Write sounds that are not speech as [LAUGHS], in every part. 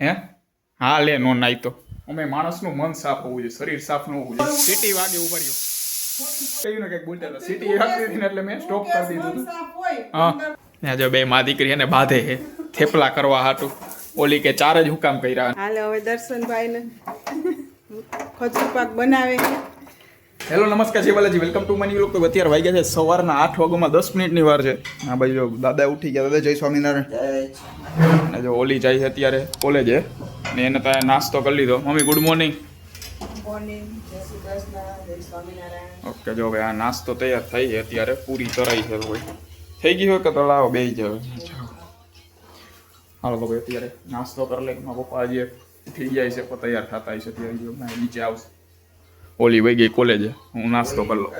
હે? હા લે નો નાઈ તો અમે માણસનું મન સાફ હોવું જોઈએ શરીર સાફ ન હોવું જોઈએ. સિટી વાગે ઊભા રહ્યો કહ્યું ને કંઈક બોલતા હતા. સિટી વાગતી હતી એટલે મેં સ્ટોપ કરી દીધું હતું. હા. ત્યાં જો બે મા દીકરી એને બાંધે છે. થેપલા કરવા હાટું. ઓલી કે ચાર જ હુકામ કર્યા. હાલે હવે દર્શનભાઈ ને ખજૂર પાક બનાવે હેલો નમસ્કાર જે બાલાજી. વેલકમ ટુ મની લોકો અત્યારે વાગ્યા છે સવારના આઠ વાગ્યામાં દસ મિનિટની વાર છે. હા ભાઈ જો દાદા ઉઠી ગયા. દાદા જય સ્વામિનારાયણ. અને જો ઓલી જાય છે અત્યારે કોલેજે ને એને ત્યાં નાસ્તો કરી લીધો. મમ્મી ગુડ મોર્નિંગ ઓકે જો ભાઈ આ નાસ્તો તૈયાર થઈ છે. અત્યારે પૂરી તરાઈ છે ભાઈ થઈ ગઈ હોય કે તળાવ? બે જ હાલો તો ભાઈ અત્યારે નાસ્તો કરી લે મારા પપ્પા આજે થઈ જાય છે તૈયાર થતા હોય ત્યારે જો ના નીચે આવશે. ઓલી વહી ગઈ કોલેજે હું નાસ્તો કરી લઉં.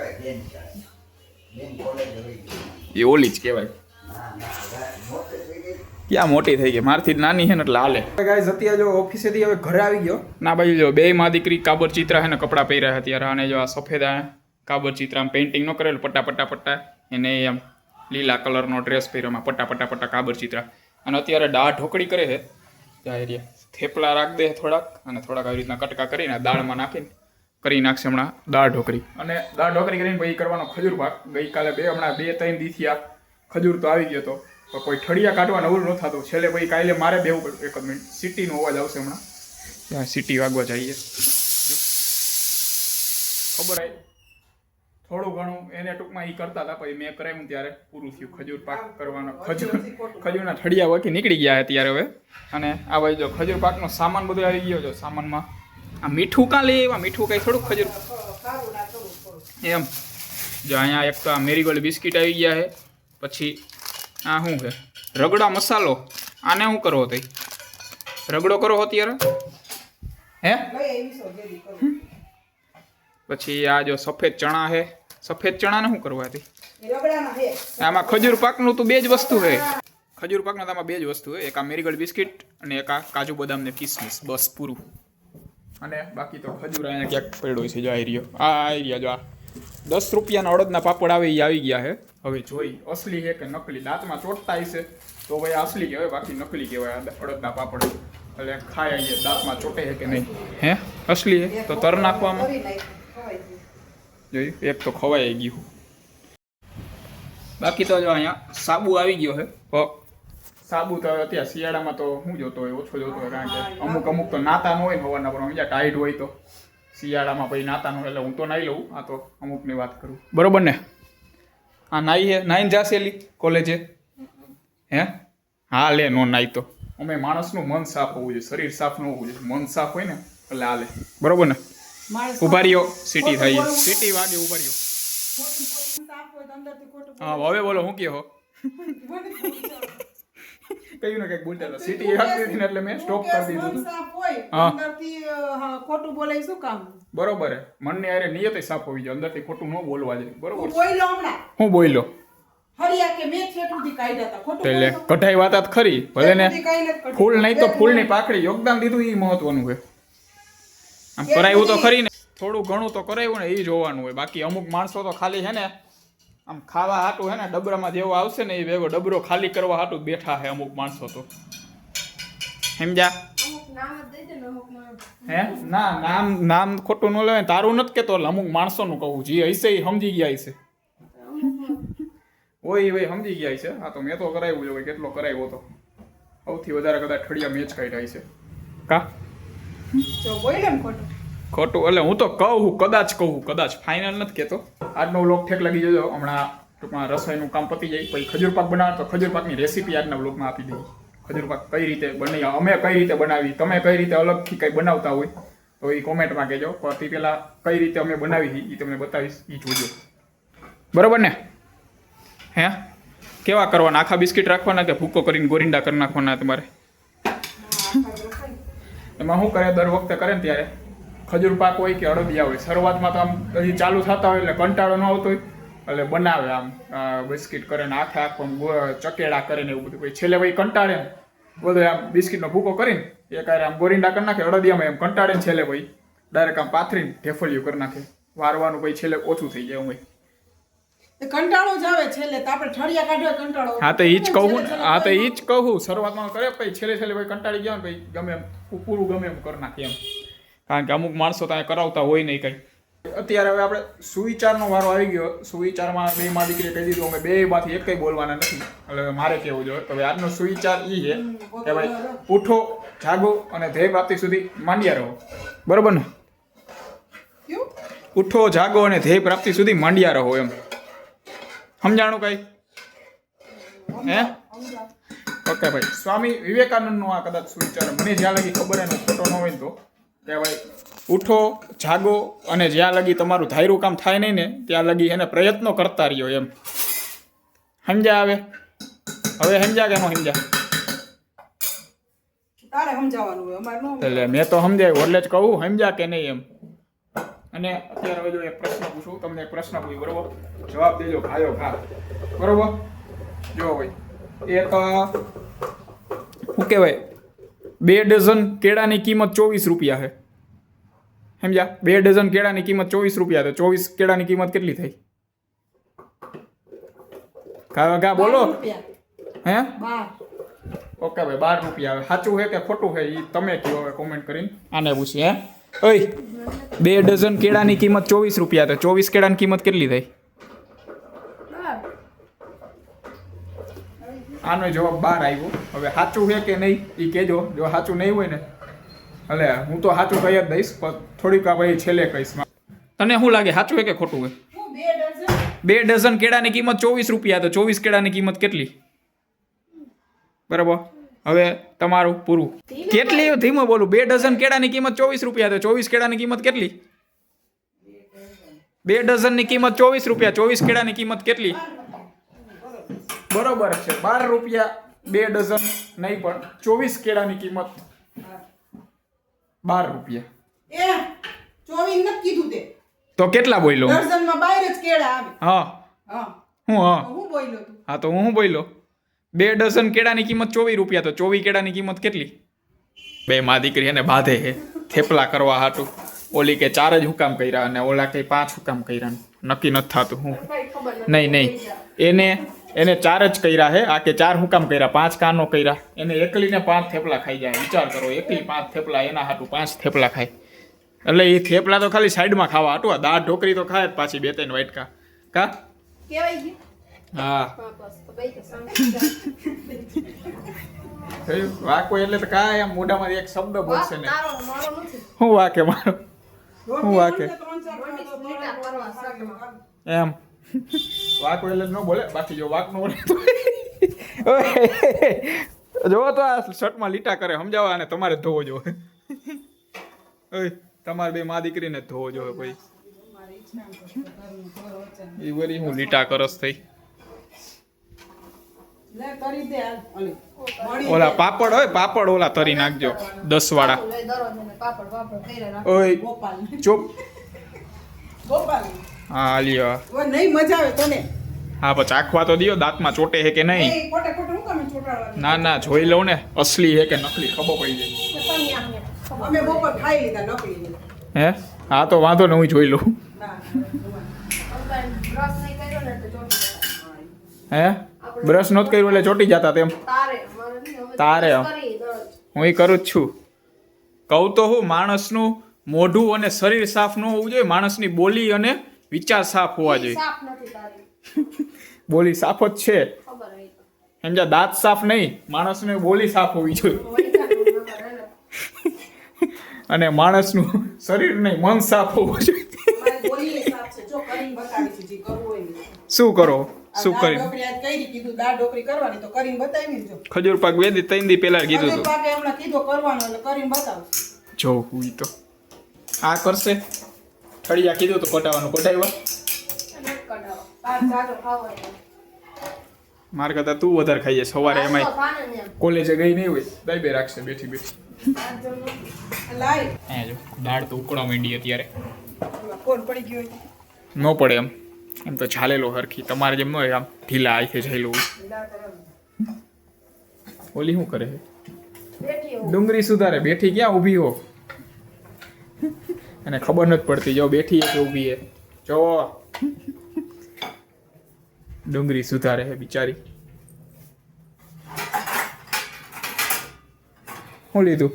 એ ઓલી જ કહેવાય. ક્યાં મોટી થઈ ગઈ? મારથી નાની છે ને એટલે હાલે. ગાઈઝ અત્યારે જો ઓફિસેથી હવે ઘરે આવી ગયો. ના ભાઈ જો બે માં દીકરી કાબર ચિત્રા છે ને કપડાં પહેર્યા અત્યારે. અને જો આ સફેદ આ કાબર ચિત્રા પેઇન્ટિંગ નો કરેલું પટ્ટા પટ્ટા. પટ્ટા એને એમ લીલા કલરનો ડ્રેસ પહેર્યો એમાં પટ્ટા પટ્ટા પટ્ટા કાબર ચિત્રા. અને અત્યારે દાળ ઢોકળી કરે છે. થેપલા રાખ દે થોડાક અને થોડાક આવી રીતના કટકા કરીને દાળમાં નાખીને કરી નાખશે હમણાં દાળ ઢોકળી. અને દાળ ઢોકળી કરીને પછી કરવાનો ખજૂર પાક. ગઈકાલે બે હમણાં બે ત્રણ દીથી આ ખજૂર તો આવી ગયો તો. પણ કોઈ ઠળિયા કાઢવા નવું ન થતું. છેલ્લે પછી કાલે મારે બેવું પડ્યું એક મિનિટ. સિટીનો અવાજ આવશે હમણાં. ત્યાં સિટી વાગવા જઈએ. ખબર આવી થોડું ઘણું એને ટૂંકમાં એ કરતા હતા. પછી મેં કરાવ્યું ત્યારે પૂરું થયું. ખજૂર પાક કરવાનો. ખજૂર ખજૂરના ઠળિયા વળકી નીકળી ગયા અત્યારે હવે. અને આ ભાઈ જો ખજૂર પાકનો સામાન બધો આવી ગયો છે. સામાનમાં આ મીઠું કાં લે એવા મીઠું કઈ થોડુંક ખજૂર. એમ. જો અહીંયા એક તો આ મેરીગોલ્ડ બિસ્કિટ આવી ગયા છે. પછી આ શું છે? રગડા મસાલો. આને શું કરવો તઈ? રગડો કરો અત્યારે હે? પછી આ જો સફેદ ચણા છે. સફેદ ચણાને શું કરવા હતી આમાં ખજૂર પાકનું તો બે જ વસ્તુ છે. ખજૂર પાકનું તો આમાં બે જ વસ્તુ છે. એક આ મેરીગોલ્ડ બિસ્કિટ અને એક આ કાજુ બદામ ને કિસમિસ. બસ પૂરું. અને બાકી તો ખજૂર અહીંયા ક્યાંક પડ્યો છે, જો આવી રહ્યો આ આવી રહ્યા જો આ. દસ રૂપિયાના અડદના પાપડ આવે એ આવી ગયા છે હવે જોઈ, અસલી છે કે નકલી? દાંતમાં ચોટતા હશે તો ભાઈ અસલી કહેવાય, બાકી નકલી કહેવાય આ અડદના પાપડ. એટલે ખાય આવીએ દાંતમાં ચોટે છે કે નહીં? હે? અસલી છે તો તર નાખવામાં. જોયું? એક તો ખવાઈ ગયું. બાકી તો જો અહીંયા સાબુ આવી ગયો છે સાબુ તો અત્યારે શિયાળામાં તો હું જોતો હોય ઓછો જોતો હોય કારણ કે અમુક અમુક તો નાતા ન હોય હવાના પણ બીજા ટાઈટ હોય તો શિયાળામાં પછી નાતા ન હોય એટલે હું તો નાઈ લઉં આ તો અમુકની વાત કરું. બરોબર ને? આ નાઈ હે નાઈન જાશે એલી કોલેજે? હે? હા લે નો નાઈ તો. અમે માણસનું મન સાફ હોવું જોઈએ શરીર સાફ ન હોવું જોઈએ. મન સાફ હોય ને એટલે હાલે. બરોબર ને? ઊભા રહ્યો સિટી થઈ. સિટી વાગે ઊભા રહ્યો હા હવે બોલો હું કહો કયું ને કંઈક બોલતા હતા. સિટી હતી ને એટલે મેં સ્ટોપ કરી દીધું હા. અંદરથી ખોટું બોલે શું કામ? બરોબર મનની હારે નિયત સાફ હોવી જોઈએ. અંદરથી ખોટું ન બોલવા જોઈએ. બરોબર બોલ્યો હમણાં? હું બોલ્યો? એટલે કઢાઈ વાત ખરી. ભલે ને. ફૂલ નહીં તો ફૂલની પાકડી યોગદાન દીધું એ મહત્વનું છે. આમ કરાવ્યું તો ખરી ને. થોડું ઘણું તો કરાવ્યું ને એ જોવાનું હોય. બાકી અમુક માણસો તો ખાલી છે ને આમ ખાવા હાટું હે ને ડબરામાં જેવો આવશે ને એ ભેગો ડબરો ખાલી કરવા હાટું બેઠા હે અમુક માણસો તો. સમજ્યા હે? ના નામ નામ ખોટું ન લેવાય તારું નથી કેતો અમુક માણસોનું કહું જે હશે એ સમજી ગયા હશે. ઓય ભાઈ સમજી ગયા છે આ તો મેં તો કરાવ્યું છે ભાઈ કેટલો કરાવ્યો તો. સૌથી વધારે કદાચ ઠળિયા મેચ કાઢ્યા છે. કા? જો બોલ્યો ખોટું. ખોટું. એટલે હું તો કહું કદાચ કહું કદાચ ફાઇનલ નથી કહેતો. આજનો વ્લોગ ઠેક લાગી જજો. હમણાં ટૂંકમાં રસોઈનું કામ પતી જાય. પછી ખજૂર પાક બનાવે તો ખજૂર પાકની રેસીપી આજના વ્લોગમાં આપી દઈએ. ખજૂર પાક કઈ રીતે બની અમે કઈ રીતે બનાવી તમે કઈ રીતે અલગથી કંઈ બનાવતા હોય તો એ કોમેન્ટમાં કહેજો. તે પહેલાં કઈ રીતે અમે બનાવી એ તમને બતાવીશ. એ જોજો. બરોબર ને? હે? કેવા કરવાના? આખા બિસ્કિટ રાખવાના કે ભૂકો કરીને ગોરિંડા કરી નાખવાના તમારે? એમાં શું કરે? દર વખતે કરે ને ત્યારે? ખજૂર પાક હોય કે અડદિયા હોય શરૂઆતમાં તો આમ હજી ચાલુ થતા હોય એટલે કંટાળો ન આવતો હોય એટલે બનાવે આમ બિસ્કિટ કરે ને આખે આખો ચકેડા કરે ને એવું બધું. પછી છેલ્લે ભાઈ કંટાળે બધું આમ બિસ્કિટનો ભૂકો કરીને એક આમ ગોરીંડા કરી નાખે અડદિયામાં એમ કંટાળે ને છેલ્લે ભાઈ ડાયરેક્ટ આમ પાથરીને ઢેફળિયું કરી નાખે. વારવાનું પછી છેલ્લે ઓછું થઈ જાય એ કંટાળો જ આવે છેલ્લે તો આપણે ઠળિયા કાઢ્યો કંટાળો હા તો ઈ જ કહું હા તો ઈ જ કહું શરૂઆતમાં કરે પછી છેલ્લે છેલ્લે ભાઈ કંટાળી ગયા ને ભાઈ ગમે એમ પૂરું ગમે એમ કરી નાખીએ એમ. કારણ કે અમુક માણસો ત્યાં કરાવતા હોય નહીં કંઈ. અત્યારે હવે આપણે સુવિચારનો વારો આવી ગયો. સુવિચારમાં બે માં દીકરી કહી દીધું અમે બે માંથી એક બોલવાના નથી. એટલે હવે મારે કેવું જોઈએ. તો આજનો સુવિચાર ઈ છે કે ભાઈ ઉઠો જાગો અને ધ્યેય પ્રાપ્તિ સુધી માંડ્યા રહો. બરોબર ને? ઉઠો જાગો અને ધ્યેય પ્રાપ્તિ સુધી માંડ્યા રહો એમ. સમજાણું કઈ? હે? ઓકે ભાઈ. સ્વામી વિવેકાનંદનો આ કદાચ સુવિચાર મને જ્યાં લગી ખબર એનો ખોટો ન હોય તો. કે ભાઈ ઉઠો જાગો અને જ્યાં લગી તમારું ધાયરું કામ થાય નહીં ને ત્યાં લગી એને પ્રયત્નો કરતા રહ્યો એમ. સમજ્યા આવે? હવે સમજ્યા કે ન સમજ્યા એટલે મેં તો સમજાયું એટલે જ કહું સમજ્યા કે નહીં એમ. અને અત્યારે હવે જો એક પ્રશ્ન પૂછું તમને એક પ્રશ્ન પૂછ્યું બરોબર? જવાબ દેજો ખાયો ખા બરોબર? જો ભાઈ એક તો શું કહેવાય? બે ડઝન કેળાની કિંમત ચોવીસ રૂપિયા છે. સમજ્યા? બે ડઝન કેળાની કિંમત ચોવીસ રૂપિયા તો ચોવીસ કેળાની કિંમત કેટલી થઈ? કા કા બોલો. હે? બાર. ઓકે ભાઈ બાર રૂપિયા આવે સાચું છે કે ખોટું છે? એ તમે કહો હવે કોમેન્ટ કરીને. આને પૂછી હે? ઓય બે ડઝન કેળાની કિંમત ચોવીસ રૂપિયા તો ચોવીસ કેળાની કિંમત કેટલી થઈ? આનો જવાબ બહાર આવ્યો હવે સાચું છે કે નહીં એ કહેજો. જો સાચું નહીં હોય ને, એટલે હું તો સાચું કહી જ દઈશ, પણ થોડીક આ ભાઈ છેલ્લે કહીશ. તને શું લાગે, સાચું હોય કે ખોટું હોય બે ડઝન કેળાની કિંમત ચોવીસ રૂપિયા, તો ચોવીસ કેળાની કિંમત કેટલી? બરાબર? હવે તમારું પૂરું. કેટલી? ધીમું બોલું. બે ડઝન કેળાની કિંમત ચોવીસ રૂપિયા, તો ચોવીસ કેળાની કિંમત કેટલી? બે ડઝનની કિંમત ચોવીસ રૂપિયા, ચોવીસ કેળાની કિંમત કેટલી? બરોબર છે. બાર રૂપિયા બે ડઝન નહીં પણ ચોવીસ કેળાની કિંમત બાર રૂપિયા. એ ચોવીસ નથી કીધું તે. તો કેટલા બોલ્યો હું? દર્જનમાં બાર જ કેળા આવે. હા. હા. હું હા. હું બોલ્યો તું? હા તો હું શું બોલ્યો બે ડઝન કેળાની કિંમત ચોવીસ રૂપિયા. તો ચોવીસ કેળાની કિંમત કેટલી? બે માં દીકરી એને બાંધે હે થેપલા કરવા હાટું. ઓલી કે ચાર જ હુકામ કર્યા અને ઓલા કે પાંચ હુકામ કર્યા. નક્કી નથી થતું. હું. નહીં નહીં. એને એને ચાર જ કર્યા હે. આ કે ચાર હુકામ કર્યા? પાંચ કાનો કર્યા? એને એકલીને પાંચ થેપલા ખાઈ જાય. વિચાર કરો એકલી પાંચ થેપલા એના હાટું પાંચ થેપલા ખાય. એટલે એ થેપલા તો ખાલી સાઈડમાં ખાવા હાટું. આ દાળ ઢોકરી તો ખાય પાછી બે ત્રણ વાટકા કા? હા. હા વાકો એટલે તો કાંઈ આમ મોઢામાંથી એક શબ્દ બોલશે ને. શું હું વાકે મારો? હું વાકે. એમ. વાકો એટલે ન બોલે? બાકી જો વાક નો બોલે જોવો તો આ શર્ટમાં લીટા કરે સમજાવવા અને તમારે જ ધોવો જો ઓય તમારે બે મા દીકરીને જ ધોવો જોવે કોઈ. એ વરી હું લીટા કરસ થઈ. લે કરી દે હાલ ઓલી. પાપડ હોય પાપડ ઓલા તરી નાખજો દસ વાળા લઈ દરરોજ એને પાપડ પાપડ કર્યા રાખો. ઓય ગોપાલ ચૂપ ગોપાલ હા લ્યો. ઓ નહીં મજા આવે તને. હા પછી ચાખવા તો દિયો દાંતમાં ચોટે હે કે નહીં? ખોટે ખોટે હું કામ ચોટાડવા ના ના જોઈ લઉં ને અસલી હે કે નકલી ખબર પડી જાય. તમે. અમે બપોર ખાઈ લીધા નકલી હે. હા? તો વાંધો ને હું જોઈ લઉં. હે? બ્રશ નહોત કર્યું એટલે ચોટી જતા તેમ? તારે. હું એ કરું જ છું. કહું તો હું માણસનું મોઢું અને શરીર સાફ ન હોવું જોઈએ માણસની બોલી અને વિચાર સાફ હોવા જોઈએ [LAUGHS] બોલી સાફ જ છે. સમજા દાંત સાફ નહીં માણસને બોલી સાફ હોવી જોઈએ. [LAUGHS] અને માણસનું શરીર નહીં મન સાફ હોવું જોઈએ. શું કરો? શું કરી ખજૂર પાક વેદી ત્રણ દી પહેલા કીધું હતું. જો હું તો. આ કરશે. થળિયા કીધું તો કોટાવાનું. કોટાવ્યા. માર કરતા તું વધારે ખાઈ જાય. સવારે એમાં. કોલેજે ગઈ નહીં હોય. દાઈ બે રાખશે, બેઠી બેઠી. દાળ તો ઉકળવા માંડી અત્યારે. ન પડે એમ. એમ તો ચાલેલો હરખી. તમારે જેમ ન હોય આમ ઢીલા આઈથે જઈલું ઓલી શું કરે છે? ડુંગળી સુધારે. બેઠી ક્યાં ઊભી હો? એને ખબર નથી પડતી. જો બેઠી કે ઊભી છે જો ડુંગળી સુધારે છે બિચારી. શું લીધું?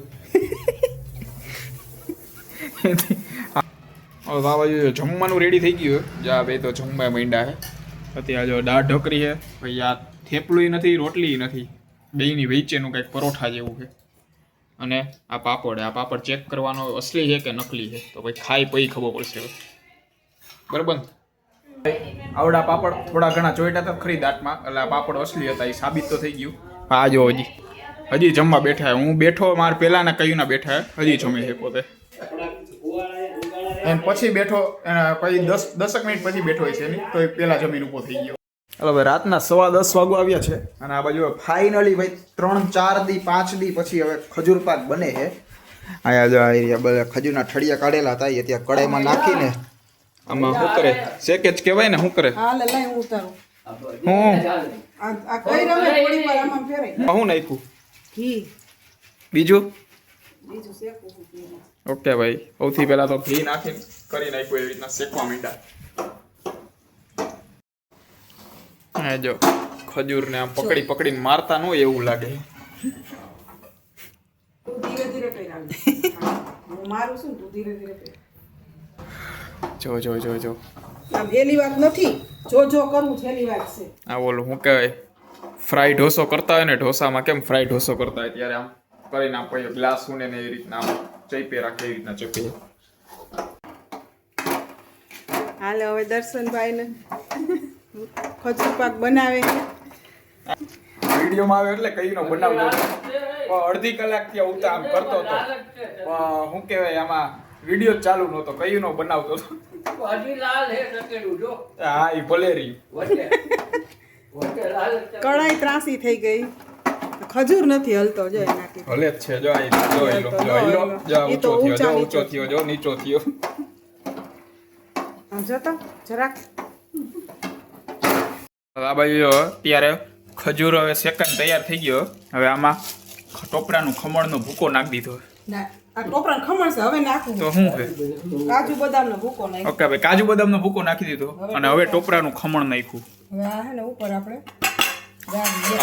હવે બાબા જમવાનું રેડી થઈ ગયું. જા બે તો જમવા માંડ્યા છે અત્યારે જો દાળ ઢોકરી છે પછી આ થેપલું નથી રોટલી નથી. બેયની વેચેનું કંઈક પરોઠા જેવું છે. અને આ પાપડ આ પાપડ ચેક કરવાનો અસલી છે કે નકલી છે? તો પછી ખાઈ પછી ખબર પડશે બરાબર? આવડા પાપડ થોડા ઘણા ચોઈટા તો ખરી દાંતમાં એટલે આ પાપડ અસલી હતા એ સાબિત તો થઈ ગયું. આ જો હજી હજી જમવા બેઠા. હું બેઠો, મારે પહેલાના કયું ના બેઠા હજી જમી છે પોતે. એમ પછી બેઠો પછી દસ, દસક મિનિટ પછી બેઠો હોય છે એની, તો એ પેલા જમીન ઊભો થઈ ગયો. ભાઈ રાતના સવા દસ વાગો આવ્યા છે અને આ બાજુ ફાઇનલી ભાઈ ત્રણ ચાર દી પાંચ દી પછી હવે ખજૂર પાક બને છે. અહીંયા જો આ બધા ખજૂરના ઠળિયા કાઢેલા હતા એ ત્યાં કડાઈમાં નાખીને આમાં શું કરે? શેકે જ કહેવાય ને શું કરે? હાલ લઈ હું હું? આ આ કઈ રમે થોડી વાર આમાં ફેરાય. શું નાખ્યું? ઘી. બીજું? બીજું શેકું ઓકે ભાઈ સૌથી પહેલા તો ઘી નાખીને કરી નાખ્યું એવી રીતના શેકવા માંડ્યા. હા જો ખજૂરને આમ પકડી પકડીને મારતા ન હોય એવું લાગે. હું છું ને જો જો જો જો. હેલી વાત નથી જો જો કરવું છેલ્લી વાત છે. આ ઓલું શું કહેવાય? ફ્રાય ઢોસો કરતા હોય ને ઢોસામાં કેમ ફ્રાય ઢોસો કરતા હોય? ત્યારે આમ કરીને આમ પછી ગ્લાસ ઉને ને એ રીતના આમ ચઈપે રાખે એવી રીતના ચપી. હાલે હવે દર્શનભાઈ ને ખજૂર પાક બનાવે વિડીયોમાં આવે એટલે કઈ નો બનાવજો પણ અડધી કલાકથી ઉતા આમ કરતો હતો. પણ શું કહેવાય આમાં વીડિયો ચાલુ નહોતો. કઈ નો બનાવતો હતો હે એ ભલે રહ્યું. કડાઈ ત્રાસી થઈ ગઈ. ખજૂર નથી હલતો જો એ નાખી. ભલે જ છે જો આ જો ઈ લો, જો જો ઊંચો થયો જો ઊંચો નીચો થયો જો નીચો થયો. આમ જતો જરાક આ બાજુ ત્યારે ખજૂર હવે સેકન્ડ તૈયાર થઈ ગયો. હવે આમાં ટોપરાનું ખમણનો ભૂકો નાખી દીધો ના ખમણ કાજુ બદામનો ભૂકો નાખ ભાઈ કાજુ બદામનો ભૂકો નાખી દીધો અને હવે ટોપરાનું ખમણ નાખ્યું. ને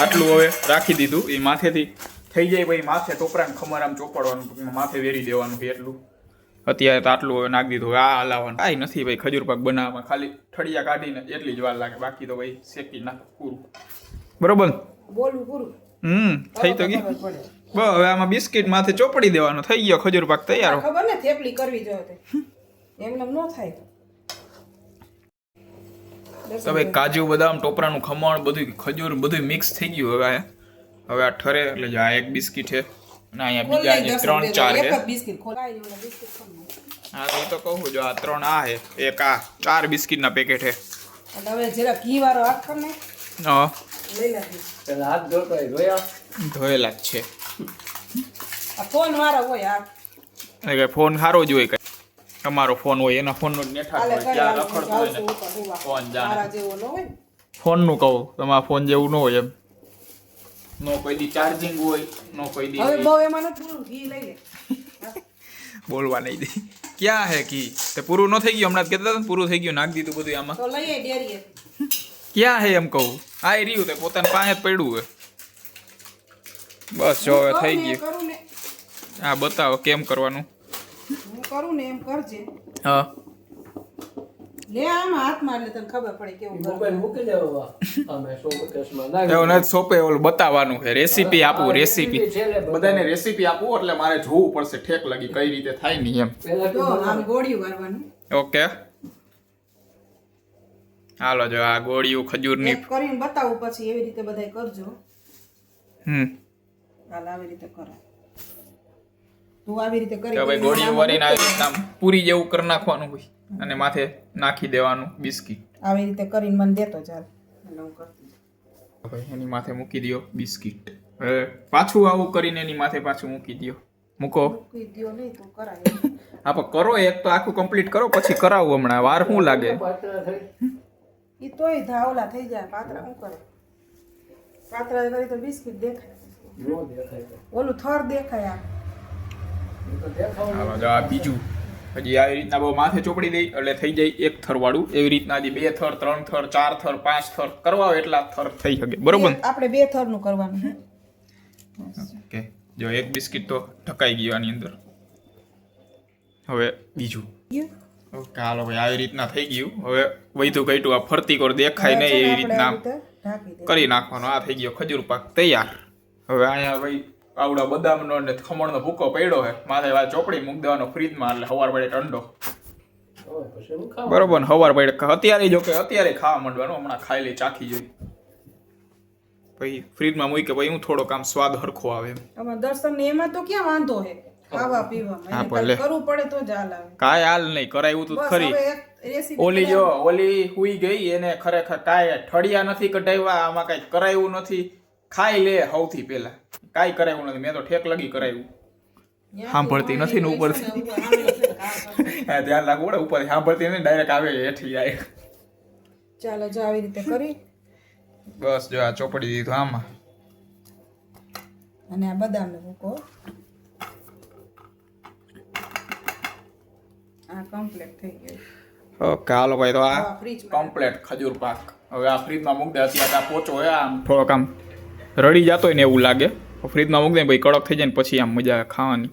આટલું હવે રાખી દીધું. એ માથેથી થઈ જાય ભાઈ માથે ટોપરાને ખમણ આમ ચોપડવાનું માથે વેરી દેવાનું એટલું. અત્યારે તો આટલું હવે નાખી દીધું. આ હલાવવાનું. કાંઈ નથી ભાઈ ખજૂર પાક બનાવવામાં. ખાલી ઠળિયા કાઢીને એટલી જ વાર લાગે. બાકી તો ભાઈ શેકી નાખ પૂરું. બરોબર? ને? બોલવું પૂરું. હમ થઈ તો ગઈ. બસ હવે આમાં બિસ્કિટ માથે ચોપડી દેવાનું. થઈ ગયો ખજૂર પાક તૈયાર. ખબર ને થેપલી કરવી જોઈએ એમને ન થાય. તો ભાઈ કાજુ બદામ ટોપરાનું ખમણ બધું ખજૂર બધું મિક્સ થઈ ગયું હવે. હવે આ ઠરે એટલે જો આ એક બિસ્કિટ છે. અને અહીંયા બીજા જે ત્રણ ચાર છે. નાખ. હા તો એ તો કહું જો આ ત્રણ આ છે એક આ ચાર બિસ્કિટના પેકેટ છે. હવે જરા ઘી વાળો હાથ કર ને. હા. હાથ ધોતો ધોયેલા જ છે. ફોન વાળા હોય આ. એટલે ફોન સારો જ હોય કઈ. તમારો ફોન હોય એના ફોનનો નેઠા હોય ત્યાં લખડતો હોય ને. ફોન જાણે. ન ને. ફોનનું કહું તમારા ફોન જેવું ન હોય એમ. નો કોઈ દી ચાર્જિંગ હોય નો કોઈ હવે બહુ એમાં નથી પૂરું ઘી લઈ લે. બોલવા નહીં દે. ક્યાં હે કી તે પૂરું ન થઈ ગયું હમણાં જ કહેતા હતા ને પૂરું થઈ ગયું નાખ દીધું બધું આમાં. તો લઈએ ડેરીએ. ક્યાં હે એમ કહું? આ રહ્યું તે પોતાને પાસે જ પડ્યું હે. બસ જો હવે થઈ ગયું. હા બતાવો કેમ કરવાનું? હું કરું ને એમ કરજે. હા. લે આમાં હાથમાં એટલે તને ખબર પડે કેવું મોબાઈલ મૂકી દેવો અમે શોકેસમાં એવું નથી સોપે ઓલું બતાવવાનું છે. રેસીપી આપું રેસીપી. બધાને. રેસીપી આપું એટલે મારે જોવું પડશે ઠેક લગી કઈ રીતે થાય નહીં એમ. તો આમ ગોળિયું વારવાનું ઓકે હાલો જો આ ગોળીઓ ખજૂરની કરીને બતાવું પછી એવી રીતે બધાય કરજો. હમ. હાલ આવી રીતે કરો. તું આવી રીતે કરી કરીને ગોળીઓ આમાં આવી રીતે પૂરી જેવું કરી નાખવાનું હોય અને માથે નાખી દેવાનું બિસ્કિટ. આવી રીતે કરીને મને દેતો ચાલ. એની માથે મૂકી દો બિસ્કિટ. હવે પાછું આવું કરીને એની માથે પાછું મૂકી દો મૂકો. નહીં તું [LAUGHS] હા પણ કરો એક તો આખું કમ્પ્લીટ કરો પછી કરાવું હમણાં. વાર શું લાગે? [LAUGHS] એ તોય ધાવલા થઈ જાય પાત્રા શું કરે? પાતરા કરી તો બિસ્કિટ દેખાય. ઓલું થર દેખાય આમ એ તો દેખાવું હાલો જો આ બીજું. હજી આવી રીતના બહુ માથે ચોપડી દઈ એટલે થઈ જાય એક થર વાળું એવી રીતના હજી બે થર ત્રણ થર ચાર થર પાંચ થર કરવા એટલા થર થઈ શકે. બરોબર? આપણે બે થરનું કરવાનું ઓકે. જો એક બિસ્કિટ તો ઢકાઈ ગયું આની અંદર. હવે બીજું. ઓકે હાલો ભાઈ આવી રીતના થઈ ગયું. હવે વૈધું કઈટું આ ફરતી કોર દેખાય નહીં એવી રીતના કરી નાખવાનો. આ થઈ ગયો ખજૂર પાક તૈયાર. હવે અહીંયા ભાઈ આવડા બદામનો ને ખમણનો ભૂકો પડ્યો છે. માથે આ ચોપડી મૂકી દેવાનો ફ્રીજમાં એટલે હવાર પડે ઠંડો. બરોબર ને હવાર પડે. અત્યારે જો કે અત્યારે ખાવા માંડવાનું હમણાં ખાઈ લઈ ચાખી જોઈ. પછી ફ્રીજમાં મૂકી પછી હું થોડો કામ સ્વાદ હરખો આવે એમ. દર્શન ને એમાં તો ક્યાં વાંધો હે? ખાવા પીવામાં હા, ભલે. કરવું પડે તો જ હાલ આવે. કાંઈ હાલ નહીં કરાયું તું ખરી. હવે એક રેસીપી ઓલી જો ઓલી હુઈ ગઈ એને ખરેખર કાંઈ ઠળિયા નથી કઢાવ્યા આમાં કાંઈ કરાયું નથી. ખાઈ લે સૌથી પહેલા. કાંઈ કરાવ્યું નથી. મેં તો ઠેક લગી કરાવ્યું સાંભળતી નથી ને ઉપરથી. હા, ધ્યાન રાખવું પડે ઉપર સાંભળતી નથી ડાયરેક્ટ આવે હેઠી જાય. ચાલો જો આવી રીતે કરી. બસ જો આ ચોપડી દીધું આમાં. અને આ બદામને મૂકો. આ કમ્પ્લીટ થઈ ગયું. ઓકે હાલો ભાઈ તો આ કમ્પ્લેટ ખજૂર પાક. હવે આ ફ્રીજમાં મૂકી દે અત્યારે આ પોચો હોય આમ. થોડોક આમ રડી જતો હોય ને એવું લાગે. ફ્રીજમાં મૂકી દે ભાઈ કડક થઈ જાય ને પછી આમ મજા ખાવાની.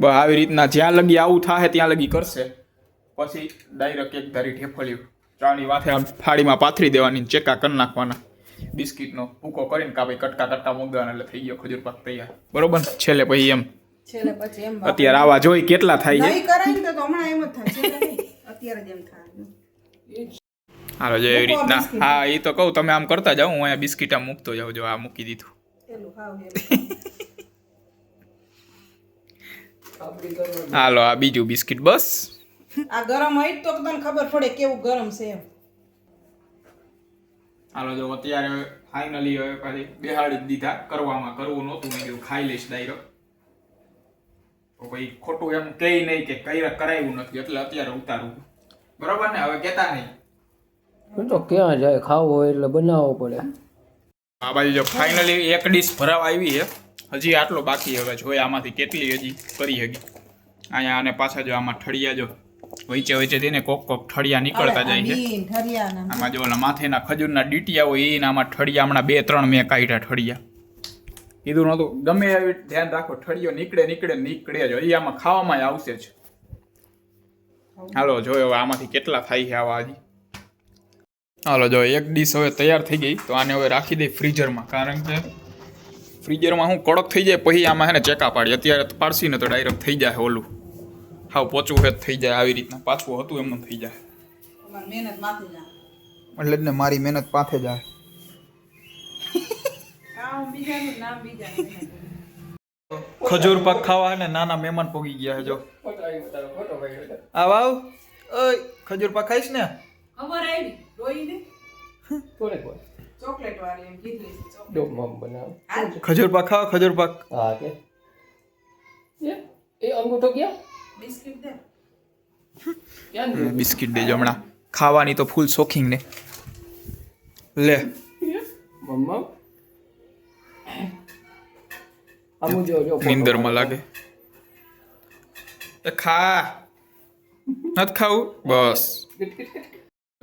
બસ આવી રીતના જ્યાં લગી આવું થાય ત્યાં લગી કરશે. પછી ડાયરેક્ટ એક ધારી ઠેફળ્યું ચાની વાથે આમ થાળીમાં પાથરી દેવાની ચેકા કરી નાખવાના. બિસ્કિટનો ભૂકો કરીને કા ભાઈ કટકા કટકા મૂકી દેવાના એટલે થઈ ગયો ખજૂર પાક તૈયાર. બરોબર? છેલ્લે પછી એમ. અત્યારે આવા જોઈ કેટલા થાય છે. હાલો જો એવી રીતના. હા એ તો કહું તમે આમ કરતા જાઓ હું અહીંયા બિસ્કિટ આમ મૂકતો જાઉં જો આ મૂકી દીધું. પેલું હાવ હેલું. આ બીજું બિસ્કિટ બસ. આ ગરમ હોય તો તને ખબર પડે કેવું ગરમ છે એમ. હાલો જો અત્યારે ફાઇનલી હવે પાછી બેહાડી જ દીધા. કરવામાં કરવું નહોતું મેં કીધું ખાઈ લઈશ ડાયરો. તો ભાઈ ખોટું એમ કહી નહીં કે કઈ કરાયું નથી એટલે અત્યારે ઉતારું બરોબર ને? હવે કહેતા નહીં. તો ક્યાં જાય? ખાવો હોય એટલે બનાવવો પડે. આ બાજુ જો ફાઇનલી એક ડીશ ભરાવા આવી છે. હજી આટલો બાકી હવે જોઈએ આમાંથી કેટલી હજી કરી હકી અહીંયા અને પાછા જો આમાં ઠળિયા જો વચ્ચે વચ્ચે તેને કોક કોક ઠળિયા નીકળતા જાય છે. આમાં જો ઓલા માથેના ખજૂરના ડીટિયા હોય એના આમાં ઠળિયા હમણાં બે ત્રણ મેં કાઢ્યા ઠળિયા. કીધું નહોતું ગમે એવી ધ્યાન રાખો ઠળિયો નીકળે નીકળે નીકળે જો. એ આમાં ખાવામાં આવશે જ. હાલો જોયો હવે આમાંથી કેટલા થાય છે આવા હજી. હાલો જો એક ડીશ હવે તૈયાર થઈ ગઈ તો આને હવે રાખી દઈ ફ્રીઝરમાં કારણ કે ફ્રીઝરમાં હું કડક થઈ જાય પછી આમાં હેને ચેકા પાડી. અત્યારે તો પાડશી ને તો ડાયરેક્ટ થઈ જાય ઓલું. હાવ પોચું હેત થઈ જાય આવી રીતના. પાછું હતું એમ થઈ જાય. મહેનત એટલે જ ને મારી મહેનત પાથે જાય. કામ બીજાનું, નામ બીજાનું. ખજૂર પાક ખાવા હે ને નાના મહેમાન પોગી ગયા છે જો. આવ આવી તારો ફોટો ભાઈ આ વાવ ઓય ખજૂર પાક ખાઈશ ને? ખબર આવી, ડોહીને થોડેક ચોકલેટ વાળી એમ કીધું છે, ડો મમ બનાવ. ખજૂર પાક ખાવા ખજૂર પાક. હા કે? એ એ અંગૂઠો ક્યાં? બિસ્કિટ દે. બિસ્કિટ દેજો હમણાં. ખાવાની તો ફૂલ શોખીંગ ને. લે. મમ્મા આમુ જો જો લાગે. ખા. નથી ખાવું? બસ.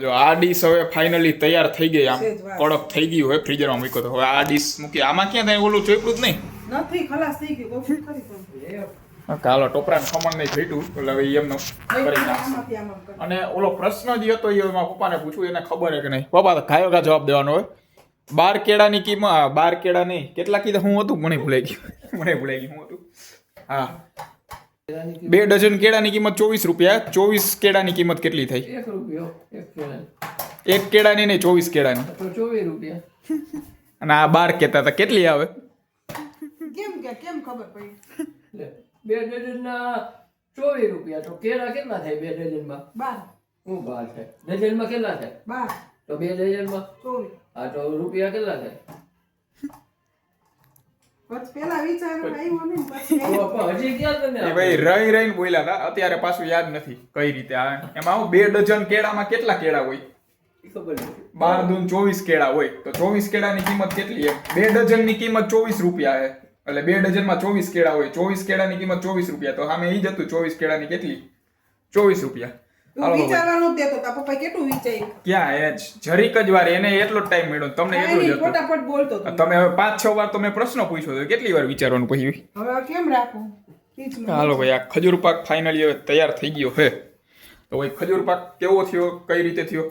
જો આ ડીશ હવે ફાઇનલી તૈયાર થઈ ગઈ. આમ કડક થઈ ગઈ હોય ફ્રીઝરમાં મૂક્યો તો. હવે આ ડીશ મૂકી આમાં ક્યાં થાય? ઓલું ચોપડું જ નહીં? નથી ખલાસ થઈ ગયું બહુ ખરી કાલો ટોપરાને ખમણ નહીં ભેટું એટલે હવે એમનો કરી નાખશું. કરી. અને ઓલો પ્રશ્ન જે હતો એ મારા પપ્પાને પૂછ્યું એને ખબર હે કે નહીં? પપ્પા તો ખાયો કા જવાબ દેવાનો હોય? બાર કેળાની કિંમત બાર કેળા નહીં કેટલા કીધા? હું હતું? મને ભૂલાઈ ગયું. [LAUGHS] મને ભૂલાઈ ગયું હું હતું. હા. બે ડઝન કેળાની કિંમત ચોવીસ રૂપિયા. ચોવીસ કેળાની કિંમત કેટલી થઈ? એક રૂપિયો એક કેળાની. એક કેળાની નહીં ચોવીસ કેળાની. તો ચોવીસ રૂપિયા. અને આ બાર કહેતા હતા. કેટલી આવે? કેમ કે કેમ ખબર પડી? બે ડઝનના ચોવીસ રૂપિયા. તો કેળા કેટલા થાય બે ડઝનમાં? બાર. હું બાર થાય. ડઝનમાં કેટલા થાય? બાર. તો બે ડઝનમાં? ચોવીસ. આ તો રૂપિયા કેટલા થાય? રહી રહીને [LAUGHS] બોલ્યા હતા. અત્યારે પાછું યાદ નથી કઈ રીતે આવે એમાં હું બે ડઝન કેળામાં કેટલા કેળા હોય? ખબર બાર દૂન ચોવીસ કેળા હોય. તો ચોવીસ કેળાની કિંમત કેટલી એમ બે ડઝનની કિંમત ચોવીસ રૂપિયા છે. એટલે બે ડઝનમાં ચોવીસ કેળા હોય. ચોવીસ કેળાની કિંમત ચોવીસ રૂપિયા. તો સામે એ જ હતું ચોવીસ કેળાની કેટલી? ચોવીસ રૂપિયા. વિચારવાનું દેતો તા પપ્પા કેટલું વિચાર્યું? ક્યાં એ જરીક જ વાર એને એટલો ટાઈમ મળ્યો તમને એટલું જ ફટાફટ બોલતો તમે હવે પાંચ છ વાર તમે પ્રશ્ન પૂછ્યો તો કેટલી વાર વિચારવાનું પછી? હવે કેમ રાખું? ઈ જ મને. હાલો ભાઈ આ ખજૂર પાક ફાઇનલી હવે તૈયાર થઈ ગયો હે તો ભાઈ ખજૂર પાક કેવો થયો? કઈ રીતે થયો?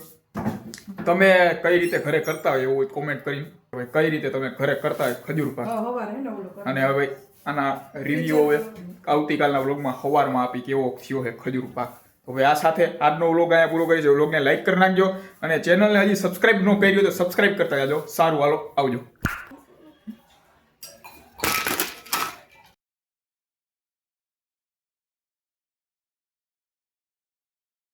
તમે કઈ રીતે ઘરે કરતા હોય એવું કોમેન્ટ કરીને? કઈ રીતે તમે ઘરે કરતા હોય ખજૂર પાક? હા, હે કરે. અને હવે આના રિવ્યુ હવે આવતીકાલના વ્લોગમાં સવારમાં આપી કેવો થયો છે ખજૂર પાક? હવે આ સાથે આજનો વ્લોગ અહીંયા પૂરો કરી છે વ્લોગને લાઇક કરી નાખજો અને ચેનલને હજી સબસ્ક્રાઇબ ન કરી હોય તો સબસ્ક્રાઇબ કરતા જાજો. સારું, હાલો, આવજો.